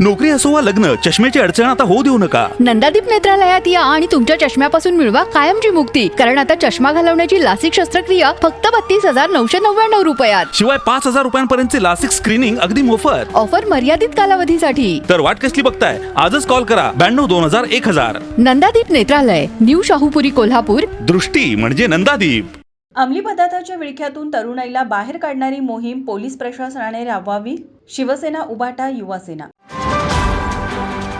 नोकरी असो वा लग्न चष्म्याची अडचण आता होऊ देऊ नका. नंदादीप नेत्रालयात या आणि तुमच्या चष्म्यापासून मिळवा कायमची मुक्ती कारण आता चष्मा घालवण्याची लासिक शस्त्रक्रिया फक्त बत्तीस हजार नऊशे नव्याण्णव रुपयात. शिवाय पाच हजार रुपयांपर्यंतचे लासिक स्क्रीनिंग अगदी मोफत. ऑफर मर्यादित कालावधीसाठी. तर वाट कसली बघताय? आजच कॉल करा. ब्याण्णव दोन हजार एक हजार. नंदादीप नेत्रालय न्यू शाहूपुरी कोल्हापूर. दृष्टी म्हणजे नंदादीप. अंमली पदार्थाच्या विळख्यातून तरुणाईला बाहेर काढणारी मोहीम पोलीस प्रशासनाने राबवावी. शिवसेना उबाटा युवासेना. Thank you.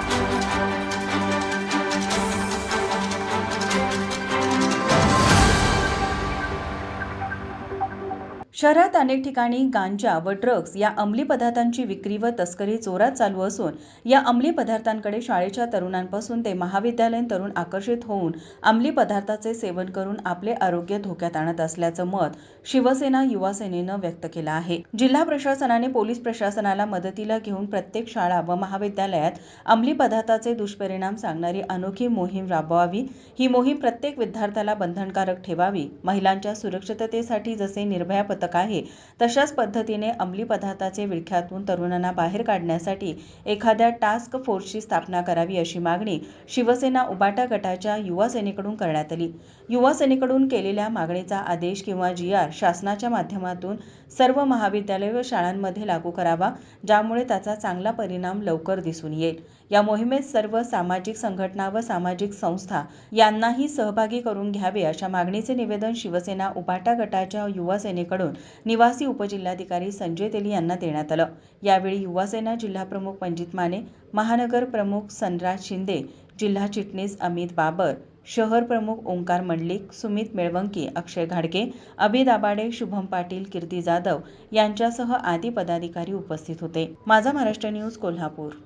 शहरात अनेक ठिकाणी गांजा व ड्रग्ज या अंमली पदार्थांची विक्री व तस्करी जोरात चालू असून या अंमली पदार्थांकडे शाळेच्या तरुणांपासून ते महाविद्यालयीन तरुण आकर्षित होऊन अंमली पदार्थाचे सेवन करून आपले आरोग्य धोक्यात आणत असल्याचं मत शिवसेना युवा सेनेनं व्यक्त केलं आहे. जिल्हा प्रशासनाने पोलीस प्रशासनाला मदतीला घेऊन प्रत्येक शाळा व महाविद्यालयात अंमली पदार्थाचे दुष्परिणाम सांगणारी अनोखी मोहीम राबवावी ही मोहीम प्रत्येक विद्यार्थ्याला बंधनकारक ठेवावी महिलांच्या सुरक्षिततेसाठी जसे निर्भया पथक आहे. तशाच पद्धतीने अंमली पदार्थाचे विळख्यातून तरुणांना बाहेर काढण्यासाठी एखाद्या टास्क फोर्सची स्थापना करावी अशी मागणी शिवसेना उबाटा गटाच्या युवा सेनेकडून करण्यात आली. युवा सेनेकडून केलेल्या मागणीचा आदेश किंवा जी आर शासनाच्या माध्यमातून सर्व महाविद्यालय व शाळांमध्ये लागू करावा ज्यामुळे त्याचा चांगला परिणाम लवकर दिसून येईल. या मोहिमेत सर्व सामाजिक संघटना व सामाजिक संस्था यांनाही सहभागी करून घ्यावे अशा मागणीचे निवेदन शिवसेना उबाटा गटाच्या युवा सेनेकडून निवासी उपजिल्हाधिकारी संजय तेली यांना देण्यात आलं. यावेळी युवासेना जिल्हाप्रमुख पंजित माने महानगर प्रमुख सनराज शिंदे जिल्हा चिटणीस अमित बाबर शहर प्रमुख ओंकार मंडलिक सुमित मेळवंकी अक्षय घाडगे अभि दाबाडे शुभम पाटील कीर्ती जाधव यांच्यासह आदी पदाधिकारी उपस्थित होते. माझा महाराष्ट्र न्यूज कोल्हापूर.